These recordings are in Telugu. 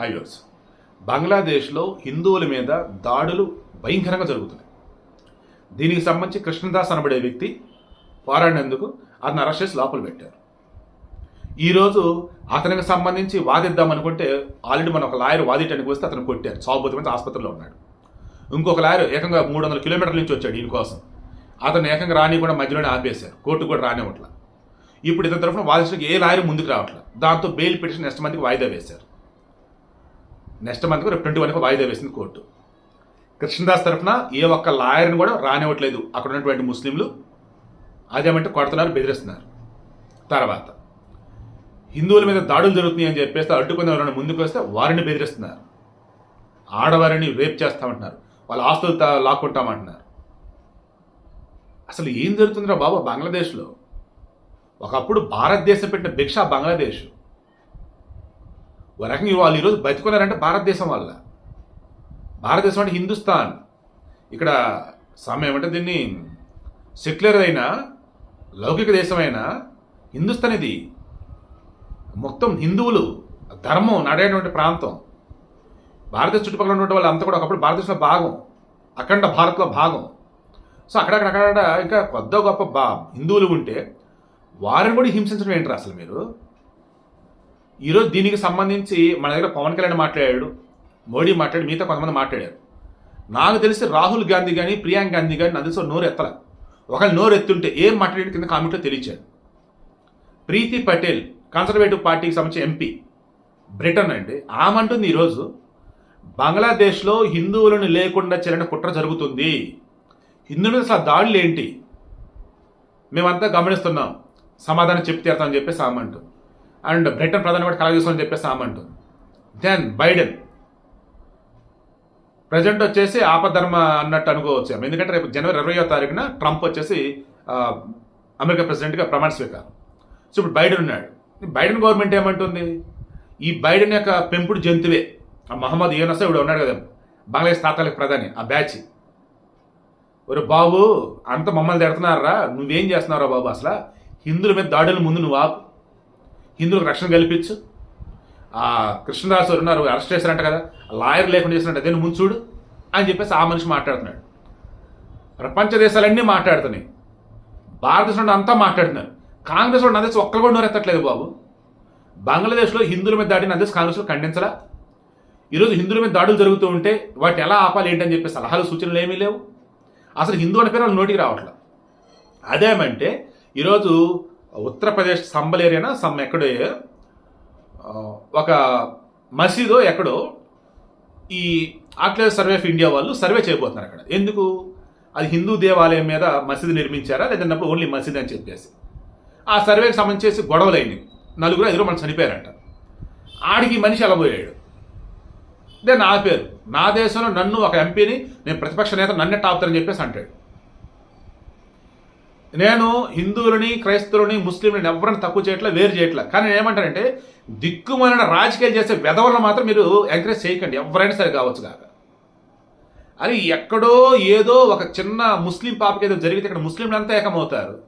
హైవేస్ బంగ్లాదేశ్లో హిందువుల మీద దాడులు భయంకరంగా జరుగుతున్నాయి. దీనికి సంబంధించి కృష్ణదాస్ అనబడే వ్యక్తి పోరాడినందుకు అతను అరెస్ట్ చేసి లోపల పెట్టారు. ఈరోజు అతనికి సంబంధించి వాదిద్దాం అనుకుంటే ఆల్రెడీ మన ఒక లాయర్ వాదిటానికి వస్తే అతను కొట్టారు. చావుబోతమైన ఆసుపత్రిలో ఉన్నాడు. ఇంకొక లాయర్ ఏకంగా మూడు వందల కిలోమీటర్ల నుంచి వచ్చాడు దీనికోసం అతను ఏకంగా రాని కూడా మధ్యలోనే ఆపేశారు. కోర్టు కూడా రానివ్వట్ల. ఇప్పుడు ఇతని తరఫున వాదించడానికి ఏ లాయర్ ముందుకు రావట్లేదు దాంతో బెయిల్ పిటిషన్ నెక్స్ట్ మందికి వాయిదా వేశారు? నెక్స్ట్ మంత్కి రేపు ట్వంటీ వన్కి వాయిదా వేసింది కోర్టు. కృష్ణదాస్ తరఫున ఏ ఒక్క లాయర్ని కూడా రానివ్వట్లేదు అక్కడ ఉన్నటువంటి ముస్లింలు. అదేమంటే కొడుతున్నారు బెదిరిస్తున్నారు. తర్వాత హిందువుల మీద దాడులు జరుగుతున్నాయి అని చెప్పేస్తే అడ్డుకుని ఎవరైనా ముందుకు వస్తే వారిని బెదిరిస్తున్నారు. ఆడవారిని రేప్ చేస్తామంటున్నారు. వాళ్ళ ఆస్తులు తా- లాక్కుంటామంటున్నారు. అసలు ఏం జరుగుతుందిరా బాబు బంగ్లాదేశ్లో? ఒకప్పుడు భారతదేశం పెట్టిన భిక్ష బంగ్లాదేశ్. ఒక రకంగా వాళ్ళు ఈరోజు బతుకున్నారంటే భారతదేశం వల్ల భారతదేశం అంటే హిందుస్థాన్. ఇక్కడ సమయం అంటే దీన్ని సెక్యులర్ అయినా లౌకిక దేశమైనా హిందుస్థాన్ ఇది. మొత్తం హిందువులు ధర్మం నడేటువంటి ప్రాంతం. భారతదేశ చుట్టుపక్కల ఉన్నటువంటి వాళ్ళు అంతా కూడా ఒకప్పుడు భారతదేశంలో భాగం. అఖండ భారత్లో భాగం. సో అక్కడక్కడ అక్కడ ఇంకా కొద్ద గొప్ప బా హిందువులు ఉంటే వారిని కూడా హింసించడం ఏంటారు అసలు మీరు? ఈరోజు దీనికి సంబంధించి మన దగ్గర పవన్ కళ్యాణ్ మాట్లాడాడు మోడీ మాట్లాడి మిగతా కొంతమంది మాట్లాడారు. నాకు తెలిసి రాహుల్ గాంధీ కానీ ప్రియాంక గాంధీ కానీ నా తెలిసి నోరు ఎత్తల. ఒకళ్ళు నోరు ఎత్తుంటే ఏం మాట్లాడి కింద కామెంట్లో తెలియచారు ప్రీతి పటేల్ కన్సర్వేటివ్ పార్టీకి సంబంధించిన ఎంపీ బ్రిటన్ అండి. ఆమంటుంది ఈరోజు బంగ్లాదేశ్లో హిందువులను లేకుండా చెల్లిన కుట్ర జరుగుతుంది. హిందువుల మీద అసలు దాడులు ఏంటి? మేమంతా గమనిస్తున్నాం. సమాధానం చెప్తే అని చెప్పేసి ఆమంటుంది అండ్ బ్రిటన్ ప్రధాని కూడా కలగజేస్తామని చెప్పేసి ఆమంటూ దెన్ బైడెన్ ప్రజెంట్ వచ్చేసి ఆపధర్మ అన్నట్టు అనుకోవచ్చు. ఎందుకంటే రేపు జనవరి ఇరవయో తారీఖున ట్రంప్ వచ్చేసి అమెరికా ప్రెసిడెంట్గా ప్రమాణ స్వీకారం. సో ఇప్పుడు బైడెన్ ఉన్నాడు. బైడెన్ గవర్నమెంట్ ఏమంటుంది? ఈ బైడెన్ యొక్క పెంపుడు జంతువే. ఆ మహమ్మద్ యూనస్ ఇప్పుడు ఉన్నాడు కదా. బంగ్లాదేశ్ తాతాలకు ప్రధాని ఆ బ్యాచ్. ఒరే బాబు అంత మమ్మల్ని తిడుతున్నారా? నువ్వేం చేస్తున్నారా బాబు అసలు? హిందువుల మీద దాడులు ముందు నువ్వు ఆపు. హిందువులకు రక్షణ కల్పించు. ఆ కృష్ణదాస్ గారు ఉన్నారు అరెస్ట్ చేశారంట కదా. లాయర్ లేకుండా చేసినట్టు అదే ముంచుడు ముందు చూడు అని చెప్పేసి ఆ మనిషి మాట్లాడుతున్నాడు. ప్రపంచ దేశాలన్నీ మాట్లాడుతున్నాయి. భారతదేశంలో అంతా మాట్లాడుతున్నారు. కాంగ్రెస్ వాళ్ళు అందేసి ఒక్కరు కూడా నోరెత్తట్లేదు బాబు. బంగ్లాదేశ్లో హిందువుల మీద దాడిని అందేసి కాంగ్రెస్లో ఖండించరా ఈరోజు హిందువుల మీద దాడులు జరుగుతూ ఉంటే వాటిని ఎలా ఆపాలి ఏంటని చెప్పి సలహాలు సూచనలు ఏమీ లేవు. అసలు హిందూ అనే పేరు వాళ్ళు నోటికి రావట్లేదు అదేమంటే ఈరోజు ఉత్తరప్రదేశ్ సంబల్ ఏరియానా? సమ్ ఎక్కడో ఒక మసీదో ఎక్కడో ఈ ఆక్లెస్ సర్వే ఆఫ్ ఇండియా వాళ్ళు సర్వే చేయబోతున్నారు అక్కడ. ఎందుకు? అది హిందూ దేవాలయం మీద మసీదు నిర్మించారా? లేదన్నప్పుడు ఓన్లీ మసీద్ అని చెప్పేసి. ఆ సర్వేకి సంబంధించి గొడవలు నలుగురు ఐదుగురు మనం చనిపోయారంట. ఆడికి మనిషి అలబోయాడు దే నా పేరు. నా దేశంలో నన్ను ఒక ఎంపీని నేను ప్రతిపక్ష నేత నన్నే టాపుతారని చెప్పేసి అంటాడు. నేను హిందువులని క్రైస్తవులని ముస్లింలని ఎవరిని తక్కువ చేయట్లే వేరు చేయట్లే. కానీ నేను ఏమంటానంటే దిక్కుమాలిన రాజకీయాలు చేసే వెధవలను మాత్రం మీరు ఎంకరేజ్ చేయకండి. ఎవరైనా సరే కావచ్చు కాక. అని ఎక్కడో ఏదో ఒక చిన్న ముస్లిం పాపకి ఏదో జరిగితే ఇక్కడ ముస్లింలు అంతా ఏకమవుతారు.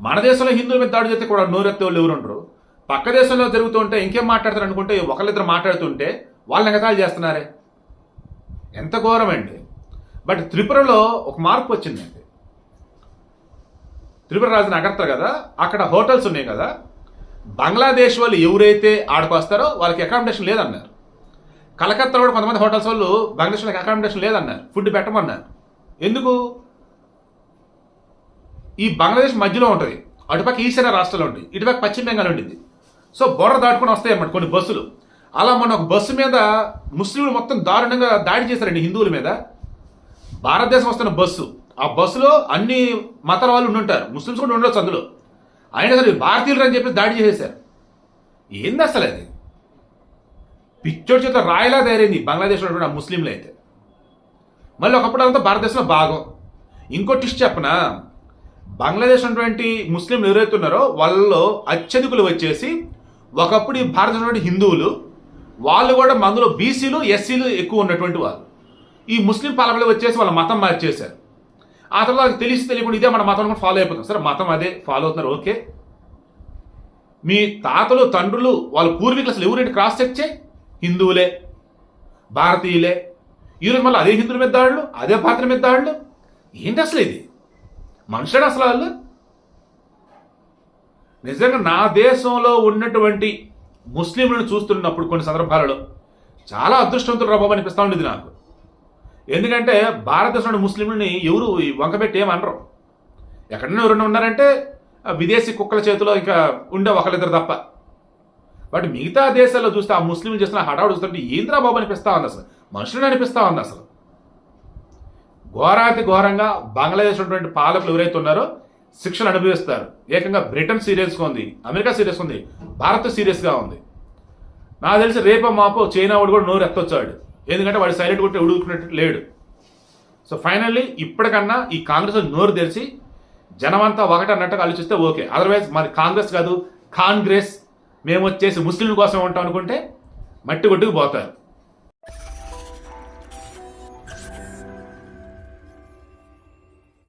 మన దేశంలో హిందువుల మీద దాడి చేస్తే కూడా నోరెత్తే వాళ్ళు ఎవరుండరు పక్క దేశంలో జరుగుతుంటే ఇంకేం మాట్లాడతారు అనుకుంటే ఒకళ్ళిద్దరు మాట్లాడుతుంటే వాళ్ళని ఎగతాలు చేస్తున్నారే. ఎంత ఘోరమండి. బట్ త్రిపురలో ఒక మార్పు వచ్చిందండి. త్రిపుర రాజధాని అగర్త కదా? అక్కడ హోటల్స్ ఉన్నాయి కదా? బంగ్లాదేశ్ వాళ్ళు ఎవరైతే ఆడుకొస్తారో వాళ్ళకి అకామిడేషన్ లేదన్నారు. కలకత్తా కూడా కొంతమంది హోటల్స్ వాళ్ళు బంగ్లాదేశ్ వాళ్ళకి అకామిడేషన్ లేదన్నారు. ఫుడ్ పెట్టమన్నారు. ఎందుకు? ఈ బంగ్లాదేశ్ మధ్యలో ఉంటుంది. అటుపక్క ఈశాన్య రాష్ట్రాలు ఉంటుంది. ఇటుపక్క పశ్చిమ బెంగాల్ ఉంటుంది. సో బోర్డర్ దాటుకొని వస్తాయి అన్నమాట కొన్ని బస్సులు. అలా మన ఒక బస్సు మీద ముస్లింలు మొత్తం దారుణంగా దాడి చేశారండి హిందువుల మీద. భారతదేశం వస్తున్న బస్సు. ఆ బస్సులో అన్ని మతాల వాళ్ళు ఉండుంటారు. ముస్లిమ్స్ కూడా ఉండొచ్చు అందులో. అయినా సరే భారతీయులు అని చెప్పేసి దాడి చేసేశారు. ఏంది అసలు అది? పిచ్చోడి చేత రాయలా తయారైంది బంగ్లాదేశ్లో ఉన్నటువంటి ఆ ముస్లింలు అయితే. మళ్ళీ ఒకప్పుడు అంతా భారతదేశంలో భాగం. ఇంకో టిస్ట్ చెప్పనా? బంగ్లాదేశ్ ఉన్నటువంటి ముస్లింలు ఎవరైతే ఉన్నారో వాళ్ళలో అత్యధికులు వచ్చేసి ఒకప్పుడు ఈ భారతదేశంలో హిందువులు వాళ్ళు కూడా అందులో బీసీలు ఎస్సీలు ఎక్కువ ఉన్నటువంటి వాళ్ళు. ఈ ముస్లిం పాలకులు వచ్చేసి వాళ్ళ మతం మార్చేశారు. ఆ తర్వాత తెలిసి తెలియకుండా ఇదే మన మతం ఫాలో అయిపోతాం. సరే మతం అదే ఫాలో అవుతున్నారు ఓకే. మీ తాతలు తండ్రులు వాళ్ళ పూర్వీకులు అసలు ఎవరేంటి క్రాస్ చెక్ చేయి? హిందువులే భారతీయులే. ఈరోజు మళ్ళీ అదే హిందువుల మీద దాడులు అదే భారతీయుల మీద దాడులు? ఏంటి అసలు ఇది? మనుషుడు అసలు వాళ్ళు? నిజంగా నా దేశంలో ఉన్నటువంటి ముస్లింలను చూస్తున్నప్పుడు కొన్ని సందర్భాలలో చాలా అదృష్టవంతులు రాబాబు అనిపిస్తూ ఉండేది నాకు. ఎందుకంటే భారతదేశంలో ముస్లింలని ఎవరు వంకబెట్టి ఏమనరు. ఎక్కడన్నా ఎవరైనా ఉన్నారంటే విదేశీ కుక్కల చేతిలో ఇంకా ఉండే ఒకళ్ళిద్దరు తప్ప. బట్ మిగతా దేశాల్లో చూస్తే ఆ ముస్లింలు చేస్తున్న హడావుడు చూస్తుంటే ఏంద్రా బాబు అనిపిస్తా ఉంది అసలు. మనుషులను అనిపిస్తా ఉంది అసలు. ఘోరాతి ఘోరంగా బంగ్లాదేశ్ ఉన్నటువంటి పాలకులు ఎవరైతే ఉన్నారో శిక్షలు అనుభవిస్తారు. ఏకంగా బ్రిటన్ సీరియస్గా ఉంది అమెరికా సీరియస్గా ఉంది భారత్ సీరియస్గా ఉంది. నాకు తెలిసి రేపో మాపో చైనా వాడు కూడా నోరు ఎత్తొచ్చాడు. ఎందుకంటే వాడు సైలెంట్ కొట్టి ఉడుకున్నట్టు లేడు. సో ఫైనల్లీ ఇప్పటికన్నా ఈ కాంగ్రెస్ నోరు తెరిచి జనమంతా ఒకటి అన్నట్టుగా ఆలోచిస్తే ఓకే. అదర్వైజ్ మరి కాంగ్రెస్ కాదు కాంగ్రెస్. మేము వచ్చేసి ముస్లింల కోసం ఉంటాం అనుకుంటే మట్టి కొట్టుకు పోతారు.